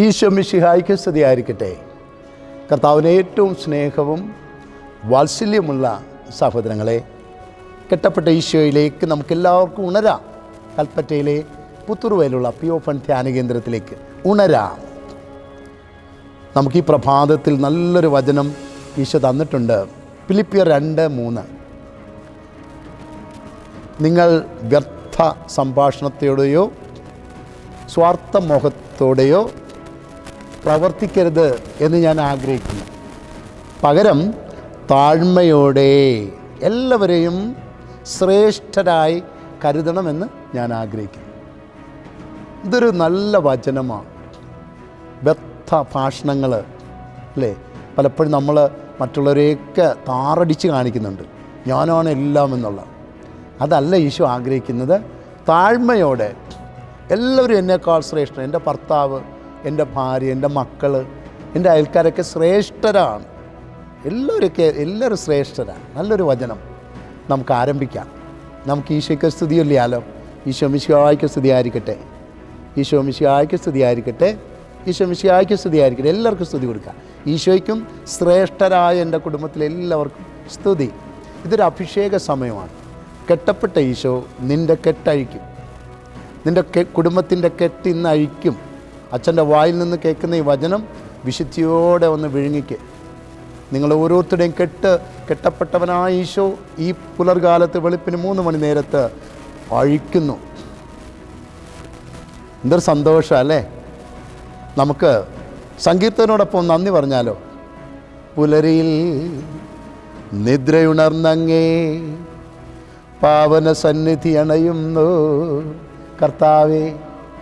ഈശോ മിശിഹായ്ക്ക് സ്തുതിയായിരിക്കട്ടെ. കർത്താവിന് ഏറ്റവും സ്നേഹവും വാത്സല്യമുള്ള സഹോദരങ്ങളെ കെട്ടപ്പെട്ട ഈശോയിലേക്ക് നമുക്കെല്ലാവർക്കും ഉണരാം. കൽപ്പറ്റയിലെ പുത്തുറുവയിലുള്ള പി ഒ ഫൺ ധ്യാന കേന്ദ്രത്തിലേക്ക് ഉണരാം. നമുക്ക് ഈ പ്രഭാതത്തിൽ നല്ലൊരു വചനം ഈശോ തന്നിട്ടുണ്ട്. ഫിലിപ്പിയർ രണ്ട് മൂന്ന്. നിങ്ങൾ വ്യർത്ഥ സംഭാഷണത്തോടെയോ സ്വാർത്ഥ മോഹത്തോടെയോ പ്രവർത്തിക്കരുത് എന്ന് ഞാൻ ആഗ്രഹിക്കുന്നു. പകരം താഴ്മയോടെ എല്ലാവരെയും ശ്രേഷ്ഠരായി കരുതണമെന്ന് ഞാൻ ആഗ്രഹിക്കുന്നു. ഇതൊരു നല്ല വചനമാണ്. വ്യർത്ഥ ഭാഷണങ്ങൾ അല്ലേ? പലപ്പോഴും നമ്മൾ മറ്റുള്ളവരെയൊക്കെ താറടിച്ച് കാണിക്കുന്നുണ്ട്. ഞാനാണ് എല്ലാം എന്നുള്ള. അതല്ല ഈശോ ആഗ്രഹിക്കുന്നത്. താഴ്മയോടെ എല്ലാവരും എന്നേക്കാൾ ശ്രേഷ്ഠൻ. എന്റെ ഭർത്താവ് എന്റെ ഭാര്യ എന്റെ മക്കൾ എന്റെ അയൽക്കാരൊക്കെ ശ്രേഷ്ഠരാണ്. എല്ലാവരൊക്കെ എല്ലാവരും ശ്രേഷ്ഠരാണ്. നല്ലൊരു വചനം നമുക്ക് ആരംഭിക്കാം. നമുക്ക് ഈശോയ്ക്ക് സ്തുതിയില്ലാലോ ഈശോ മിശിഹായ്ക്ക് സ്തുതിയായിരിക്കട്ടെ. ഈശോ മിശിഹായ്ക്ക് സ്തുതിയായിരിക്കട്ടെ. ഈശോ മിശിഹായ്ക്ക് സ്തുതിയായിരിക്കട്ടെ. എല്ലാവർക്കും സ്തുതി കൊടുക്കാം. ഈശോയ്ക്കും ശ്രേഷ്ഠരായ എന്റെ കുടുംബത്തിലെ എല്ലാവർക്കും സ്തുതി. ഇതൊരു അഭിഷേക സമയമാണ്. കെട്ടപ്പെട്ട ഈശോ നിന്റെ കെട്ടഴിക്കും. നിന്റെ കുടുംബത്തിന്റെ കെട്ട് ഇന്ന് അഴിക്കും. അച്ഛന്റെ വായിൽ നിന്ന് കേൾക്കുന്ന ഈ വചനം വിശുദ്ധിയോടെ ഒന്ന് വിഴുങ്ങിക്ക്. നിങ്ങൾ ഓരോരുത്തരുടെയും കെട്ട് കെട്ടപ്പെട്ടവനായ ഈശോ ഈ പുലർകാലത്ത് വെളുപ്പിന് മൂന്ന് മണി നേരത്ത് അഴിക്കുന്നു. എന്തൊരു സന്തോഷം അല്ലേ? നമുക്ക് സങ്കീർത്തനോടൊപ്പം നന്ദി പറഞ്ഞാലോ? പുലരിയിൽ നിദ്രയുണർന്നങ്ങേ പാവന സന്നിധി അണയുന്നു. കർത്താവെ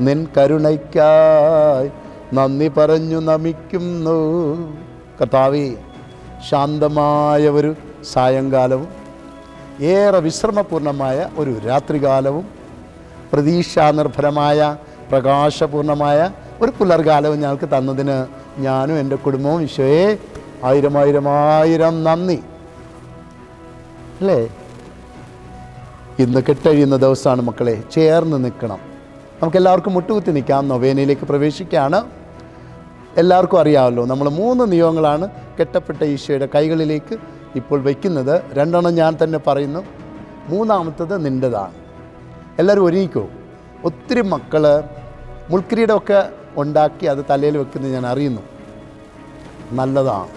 നിൻ കരുണയ്ക്കായി നന്ദി പറഞ്ഞു നമിക്കുന്നു. കർത്താവെ ശാന്തമായ ഒരു സായങ്കാലവും ഏറെ വിശ്രമപൂർണമായ ഒരു രാത്രികാലവും പ്രതീക്ഷാനിർഭരമായ പ്രകാശപൂർണമായ ഒരു പുലർകാലവും ഞങ്ങൾക്ക് തന്നതിന് ഞാനും എന്റെ കുടുംബവും ഈശോയെ ആയിരം ആയിരം ആയിരം നന്ദി. അല്ലേ? ഇന്ന് കെട്ടഴിയുന്ന ദിവസമാണ് മക്കളെ ചേർന്ന് നിൽക്കണം. നമുക്കെല്ലാവർക്കും മുട്ടുകുത്തി നിൽക്കാം. നൊവേനയിലേക്ക് പ്രവേശിക്കുകയാണ്. എല്ലാവർക്കും അറിയാമല്ലോ നമ്മൾ മൂന്ന് നിയമങ്ങളാണ് കെട്ടപ്പെട്ട ഈശോയുടെ കൈകളിലേക്ക് ഇപ്പോൾ വയ്ക്കുന്നത്. രണ്ടെണ്ണം ഞാൻ തന്നെ പറയുന്നു. മൂന്നാമത്തത് നിന്റെതാണ്. എല്ലാവരും ഒരുങ്ങിക്കോ. ഒത്തിരി മക്കൾ മുൾക്കിരീടമൊക്കെ ഉണ്ടാക്കി അത് തലയിൽ വെക്കുന്നത് ഞാൻ അറിയുന്നു. നല്ലതാണ്.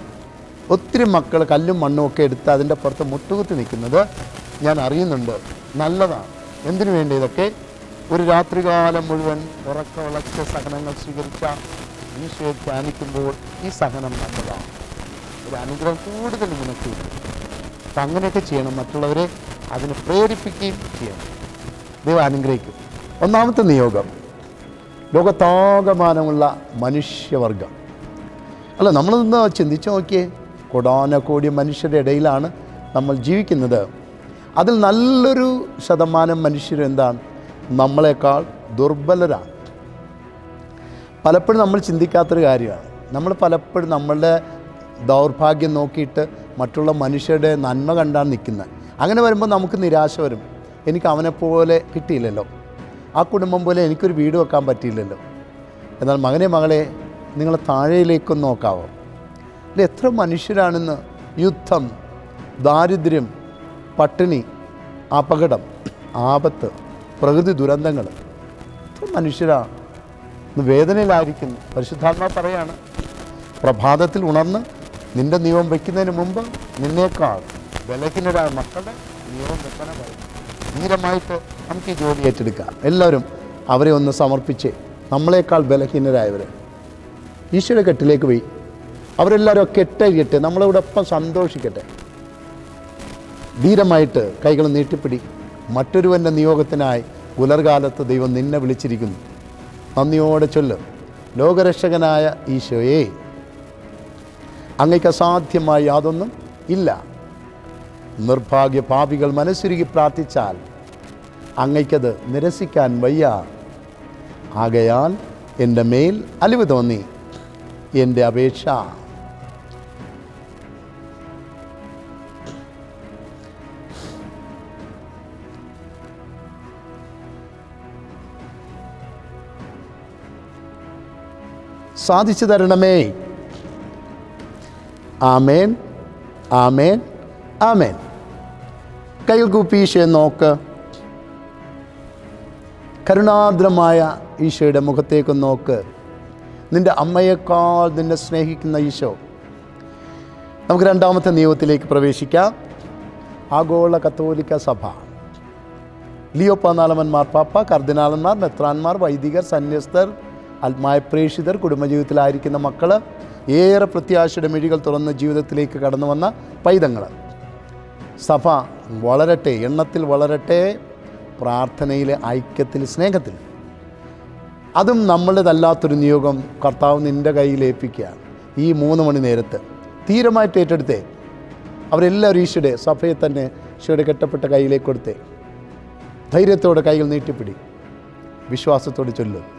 ഒത്തിരി മക്കൾ കല്ലും മണ്ണും ഒക്കെ എടുത്ത് അതിന്റെ പുറത്ത് മുട്ടുകുത്തി നിൽക്കുന്നത് ഞാൻ അറിയുന്നുണ്ട്. നല്ലതാണ്. എന്തിനു വേണ്ടി ഇതൊക്കെ ഒരു രാത്രികാലം മുഴുവൻ ഉറക്ക വിളച്ച സഹനങ്ങൾ സ്വീകരിച്ച ഈശോയെ ധ്യാനിക്കുമ്പോൾ ഈ സഹനം നല്ലതാണ്. ഒരു അനുഗ്രഹം കൂടുതൽ നിനക്ക് അപ്പം അങ്ങനെയൊക്കെ ചെയ്യണം മറ്റുള്ളവരെ അതിനെ പ്രേരിപ്പിക്കുകയും ചെയ്യണം. ദൈവം അനുഗ്രഹിക്കും. ഒന്നാമത്തെ നിയോഗം ലോകത്താകമാനമുള്ള മനുഷ്യവർഗം. അല്ല നമ്മൾ നിന്ന് ചിന്തിച്ചു നോക്കിയേ കൊടാനക്കോടി മനുഷ്യരുടെ ഇടയിലാണ് നമ്മൾ ജീവിക്കുന്നത്. അതിൽ നല്ലൊരു ശതമാനം മനുഷ്യർ എന്താണ് നമ്മളെക്കാൾ ദുർബലരാണ്. പലപ്പോഴും നമ്മൾ ചിന്തിക്കാത്തൊരു കാര്യമാണ്. നമ്മൾ പലപ്പോഴും നമ്മളുടെ ദൗർഭാഗ്യം നോക്കിയിട്ട് മറ്റുള്ള മനുഷ്യരുടെ നന്മ കണ്ടാണ് നിൽക്കുന്നത് അങ്ങനെ വരുമ്പോൾ നമുക്ക് നിരാശ വരും. എനിക്ക് അവനെപ്പോലെ കിട്ടിയില്ലല്ലോ. ആ കുടുംബം പോലെ എനിക്കൊരു വീട് വെക്കാൻ പറ്റിയില്ലല്ലോ. എന്നാൽ മകനെ മകളെ നിങ്ങൾ താഴേലേക്കൊന്ന് നോക്കാവോ? അല്ല എത്ര മനുഷ്യരാണെന്ന്? യുദ്ധം ദാരിദ്ര്യം പട്ടിണി അപകടം ആപത്ത് പ്രകൃതി ദുരന്തങ്ങൾ. മനുഷ്യരാണ് വേദനയിലായിരിക്കുന്നു. പരിശുദ്ധാത്മാ പറയാണ് പ്രഭാതത്തിൽ ഉണർന്ന് നിന്റെ നിയമം വയ്ക്കുന്നതിന് മുമ്പ് നിന്നേക്കാൾ ബലഹീനരായ മക്കളുടെ നിയമം പറയും ധീരമായിട്ട് നമുക്ക് ഈ ജോലി ഏറ്റെടുക്കാം. എല്ലാവരും അവരെ ഒന്ന് സമർപ്പിച്ച്. നമ്മളെക്കാൾ ബലഹീനരായവരെ. ഈശോയുടെ കെട്ടിലേക്ക് പോയി. അവരെല്ലാവരും കെട്ടഴിയട്ടെ നമ്മളിവിടെ ഒപ്പം സന്തോഷിക്കട്ടെ? ധീരമായിട്ട് കൈകൾ നീട്ടിപ്പിടി. മറ്റൊരുവന്റെ നിയോഗത്തിനായി പുലർകാലത്ത് ദൈവം നിന്നെ വിളിച്ചിരിക്കുന്നു. നന്ദിയോടെ ചൊല്ല്. ലോകരക്ഷകനായ ഈശോയെ അങ്ങയ്ക്ക് അസാധ്യമായി യാതൊന്നും ഇല്ല. നിർഭാഗ്യ പാപികൾ മനസ്സുരുകി പ്രാർത്ഥിച്ചാൽ അങ്ങയ്ക്കത് നിരസിക്കാൻ വയ്യ. ആകയാൽ എന്റെ മേൽ അലിവ് തോന്നി. എന്റെ അപേക്ഷ സാധിച്ചു തരണമേ. ആമേൻ ആമേൻ ആമേൻ. കൈ കൂപ്പി ഈശോയെ നോക്ക്. കരുണാദ്രമായ ഈശോയുടെ മുഖത്തേക്ക് നോക്ക്. നിന്റെ അമ്മയേക്കാൾ നിന്നെ സ്നേഹിക്കുന്ന ഈശോ. നമുക്ക് രണ്ടാമത്തെ നിയമത്തിലേക്ക് പ്രവേശിക്കാം. ആഗോള കത്തോലിക്ക സഭ. ലിയോ പതിനാലമൻ പാപ്പ കർദിനാളന്മാർ മെത്രാന്മാർ വൈദികർ സന്യസ്തർ ആത്മായ പ്രേക്ഷിതർ കുടുംബജീവിതത്തിലായിരിക്കുന്ന മക്കൾ ഏറെ പ്രത്യാശയുടെ മിഴികൾ തുറന്ന് ജീവിതത്തിലേക്ക് കടന്നു വന്ന പൈതങ്ങൾ സഭ വളരട്ടെ എണ്ണത്തിൽ വളരട്ടെ പ്രാർത്ഥനയിലെ ഐക്യത്തിൽ സ്നേഹത്തിൽ. അതും നമ്മളുടേതല്ലാത്തൊരു നിയോഗം കർത്താവ് നിന്റെ കയ്യിൽ ഏൽപ്പിക്കുക ഈ മൂന്ന് മണി നേരത്ത്. തീരമായിട്ട് ഏറ്റെടുത്തേ. അവരെല്ലാവരും ഈശോയുടെ സഭയെ തന്നെ ഈശോയുടെ കെട്ടപ്പെട്ട കയ്യിലേക്ക് കൊടുത്തേ. ധൈര്യത്തോടെ കൈകൾ നീട്ടിപ്പിടി. വിശ്വാസത്തോടെ ചൊല്ലു.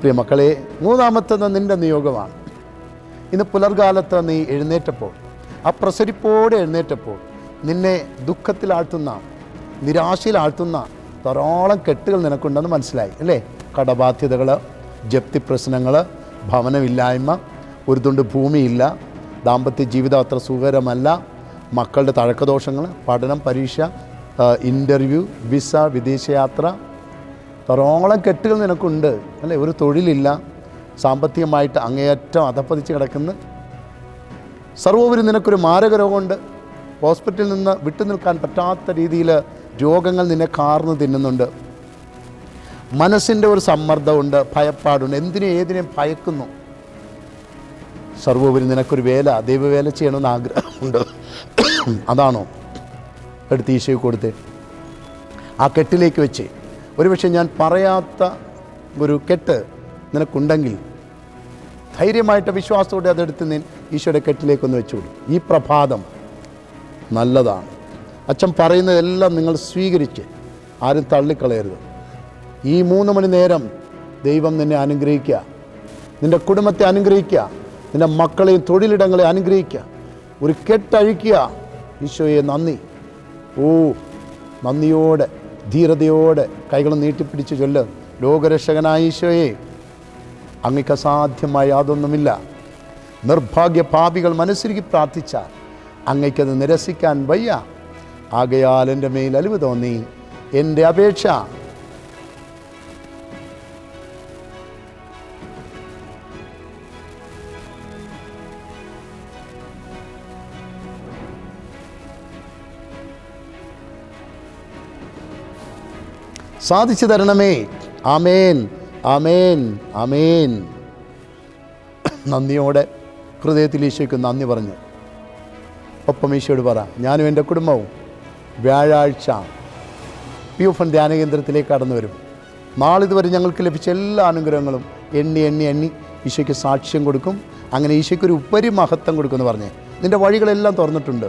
പ്രിയ മക്കളെ മൂന്നാമത്തത് നിന്റെ നിയോഗമാണ്. ഇന്ന് പുലർകാലത്ത് നീ എഴുന്നേറ്റപ്പോൾ ആ പ്രസരിപ്പോടെ എഴുന്നേറ്റപ്പോൾ നിന്നെ ദുഃഖത്തിലാഴ്ത്തുന്ന നിരാശയിലാഴ്ത്തുന്ന ധാരാളം കെട്ടുകൾ നിനക്കുണ്ടെന്ന് മനസ്സിലായി അല്ലേ? കടബാധ്യതകൾ ജപ്തി പ്രശ്നങ്ങൾ ഭവനമില്ലായ്മ ഒരു തുണ്ട് ഭൂമിയില്ല ദാമ്പത്യ ജീവിതം അത്ര സുഖകരമല്ല മക്കളുടെ തഴക്കദോഷങ്ങൾ പഠനം പരീക്ഷ ഇന്റർവ്യൂ വിസ വിദേശയാത്ര ധാരാളം കെട്ടുകൾ നിനക്കുണ്ട്. അല്ലേ? ഒരു തൊഴിലില്ല. സാമ്പത്തികമായിട്ട് അങ്ങേയറ്റം അധപ്പതിച്ച് കിടക്കുന്നു. സർവോപരി നിനക്കൊരു മാരക രോഗമുണ്ട് ഹോസ്പിറ്റലിൽ നിന്ന് വിട്ടു നിൽക്കാൻ പറ്റാത്ത രീതിയിൽ രോഗങ്ങൾ നിന്നെ കാർന്ന് തിന്നുന്നുണ്ട്. മനസ്സിന്റെ ഒരു സമ്മർദ്ദമുണ്ട് ഭയപ്പാടുണ്ട്. എന്തിനും ഏതിനെയും ഭയക്കുന്നു? സർവോപരി നിനക്കൊരു വേല ദൈവവേല ചെയ്യണമെന്ന് ആഗ്രഹമുണ്ട്. അതാണോ? എടുത്ത് ഈശോയ്ക്ക് കൊടുത്തേ. ആ കെട്ടിലേക്ക് വെച്ച്. ഒരുപക്ഷെ ഞാൻ പറയാത്ത ഒരു കെട്ട് നിനക്കുണ്ടെങ്കിൽ ധൈര്യമായിട്ട് വിശ്വാസത്തോടെ അതെടുത്ത് നീ ഈശോയുടെ കെട്ടിലേക്കൊന്ന് വെച്ചുകൊടു. ഈ പ്രഭാതം നല്ലതാണ്. അച്ഛൻ പറയുന്നതെല്ലാം നിങ്ങൾ സ്വീകരിച്ച് ആരും തള്ളിക്കളയരുത്. ഈ മൂന്ന് മണി നേരം ദൈവം നിന്നെ അനുഗ്രഹിക്കുക. നിന്റെ കുടുംബത്തെ അനുഗ്രഹിക്കുക. നിന്റെ മക്കളെയും തൊഴിലിടങ്ങളെ അനുഗ്രഹിക്കുക. ഒരു കെട്ടഴിക്കുക. ഈശോയെ നന്ദി. ഓ നന്ദിയോടെ ധീരതയോടെ കൈകൾ നീട്ടിപ്പിടിച്ച് ചൊല്ല് ലോകരക്ഷകനായ അങ്ങക്ക് അസാധ്യമായ യാതൊന്നുമില്ല. നിർഭാഗ്യ പാപികൾ മനസ്സിരുക്കി പ്രാർത്ഥിച്ചാൽ അങ്ങയ്ക്കത് നിരസിക്കാൻ വയ്യ. ആകയാൽ എന്റെ മേൽ അലിവ് തോന്നി. എന്റെ അപേക്ഷ സാധിച്ചു തരണമേ. ആമേൻ. ആമേൻ. ആമേൻ. നന്ദിയോടെ ഹൃദയത്തിൽ ഈശോയ്ക്ക് നന്ദി പറഞ്ഞു. ഒപ്പം ഈശോയോട് പറ ഞാനും എന്റെ കുടുംബവും വ്യാഴാഴ്ച പി എഫ് എൻ ധ്യാന കേന്ദ്രത്തിലേക്ക് കടന്നു വരും. നാളിതുവരെ ഞങ്ങൾക്ക് ലഭിച്ച എല്ലാ അനുഗ്രഹങ്ങളും എണ്ണി എണ്ണി എണ്ണി ഈശോയ്ക്ക് സാക്ഷ്യം കൊടുക്കും. അങ്ങനെ ഈശോയ്ക്ക് ഒരു ഉപരി മഹത്വം കൊടുക്കുമെന്ന് പറഞ്ഞേ. നിന്റെ വഴികളെല്ലാം തുറന്നിട്ടുണ്ട്.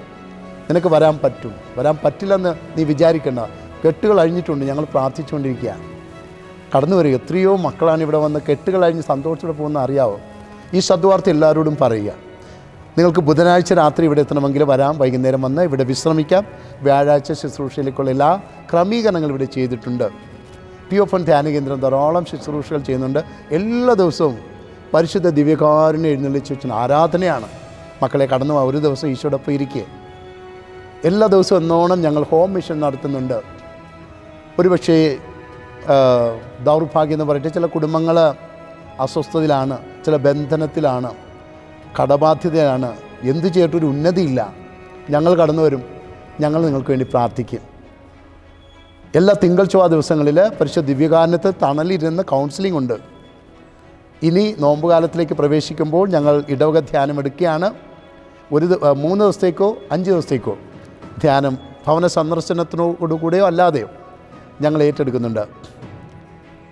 നിനക്ക് വരാൻ പറ്റും. വരാൻ പറ്റില്ലെന്ന് നീ വിചാരിക്കേണ്ട. കെട്ടുകൾ അഴിഞ്ഞിട്ടുണ്ട് ഞങ്ങൾ പ്രാർത്ഥിച്ചുകൊണ്ടിരിക്കുക കടന്നു വരിക. എത്രയോ മക്കളാണ് ഇവിടെ വന്ന് കെട്ടുകൾ അഴിഞ്ഞ് സന്തോഷത്തോടെ പോകുന്ന അറിയാവോ? ഈ സദ്വാർത്ത എല്ലാവരോടും പറയുക. നിങ്ങൾക്ക് ബുധനാഴ്ച രാത്രി ഇവിടെ എത്തണമെങ്കിൽ വരാം വൈകുന്നേരം വന്ന് ഇവിടെ വിശ്രമിക്കാം. വ്യാഴാഴ്ച ശുശ്രൂഷയിലേക്കുള്ള എല്ലാ ക്രമീകരണങ്ങളും ഇവിടെ ചെയ്തിട്ടുണ്ട്. പി ഒ ധ്യാന കേന്ദ്രം ധാരാളം ശുശ്രൂഷകൾ ചെയ്യുന്നുണ്ട്. എല്ലാ ദിവസവും പരിശുദ്ധ ദിവ്യകാരുണ്യ എഴുന്നള്ളിച്ച് വെച്ചാൽ ആരാധനയാണ്. മക്കളെ കടന്നു ഒരു ദിവസം ഈശോടൊപ്പം ഇരിക്കുക എല്ലാ ദിവസവും എന്നോണം ഞങ്ങൾ ഹോം മിഷൻ നടത്തുന്നുണ്ട്. ഒരുപക്ഷേ ദൗർഭാഗ്യം എന്ന് പറയട്ടെ ചില കുടുംബങ്ങൾ അസ്വസ്ഥതയിലാണ് ചില ബന്ധനത്തിലാണ് കടബാധ്യതയാണ് എന്ത് ചെയ്തിട്ടൊരു ഉന്നതിയില്ല. ഞങ്ങൾ കടന്നു വരും ഞങ്ങൾ നിങ്ങൾക്ക് വേണ്ടി പ്രാർത്ഥിക്കും. എല്ലാ തിങ്കൾ ചൊവ്വ ദിവസങ്ങളിൽ പരിശുദ്ധ ദിവ്യകാരണത്ത് തണലിരുന്ന് കൗൺസിലിംഗ് ഉണ്ട്. ഇനി നോമ്പുകാലത്തിലേക്ക് പ്രവേശിക്കുമ്പോൾ ഞങ്ങൾ ഇടവക ധ്യാനം എടുക്കുകയാണ്. ഒരു മൂന്ന് ദിവസത്തേക്കോ അഞ്ച് ദിവസത്തേക്കോ ധ്യാനം ഭവന സന്ദർശനത്തിനോടുകൂടെയോ അല്ലാതെയോ. ഞങ്ങൾ ഏറ്റെടുക്കുന്നുണ്ട്.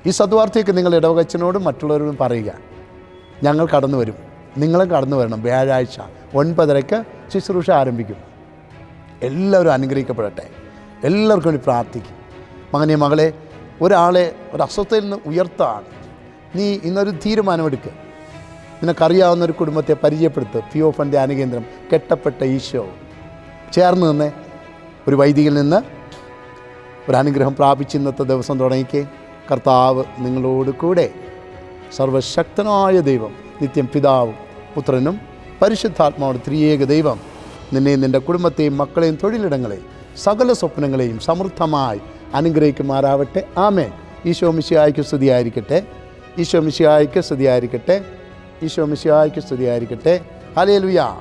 ഈ സദ്വാർത്ഥിയൊക്കെ നിങ്ങൾ ഇടവകച്ചനോടും മറ്റുള്ളവരോടും പറയുക. ഞങ്ങൾ കടന്നു വരും. നിങ്ങളും കടന്നു വരണം. വ്യാഴാഴ്ച ഒൻപതരയ്ക്ക് ശുശ്രൂഷ ആരംഭിക്കും. എല്ലാവരും അനുഗ്രഹിക്കപ്പെടട്ടെ. എല്ലാവർക്കും വേണ്ടി പ്രാർത്ഥിക്കും. മകനെ മകളെ ഒരാളെ ഒരു അസ്വസ്ഥയിൽ നിന്ന് ഉയർത്താണ് നീ ഇന്നൊരു തീരുമാനമെടുക്കുക നിനക്കറിയാവുന്ന ഒരു കുടുംബത്തെ പരിചയപ്പെടുത്ത് ഫണ്ട് ധ്യാനകേന്ദ്രം കെട്ടപ്പെട്ട ഈശോ ചേർന്ന് നിന്ന് ഒരു വൈദികയിൽ നിന്ന് ഒരു അനുഗ്രഹം പ്രാപിച്ച് ഇന്നത്തെ ദിവസം തുടങ്ങിക്കേ. കർത്താവ് നിങ്ങളോട് കൂടെ സർവശക്തനായ ദൈവം നിത്യം പിതാവും പുത്രനും പരിശുദ്ധാത്മാവുടെ ത്രിയേക ദൈവം നിന്നെയും നിന്റെ കുടുംബത്തെയും മക്കളെയും തൊഴിലിടങ്ങളെയും സകല സ്വപ്നങ്ങളെയും സമൃദ്ധമായി അനുഗ്രഹിക്കുമാറാവട്ടെ. ആമേൻ. ഈശോ മിശിയായ്ക്ക് സ്തുതിയായിരിക്കട്ടെ. ഈശോ മിശിയായ്ക്ക് സ്തുതിയായിരിക്കട്ടെ. ഈശോ മിശിയായ്ക്ക് സ്തുതിയായിരിക്കട്ടെ. ഹലേ ലുയാ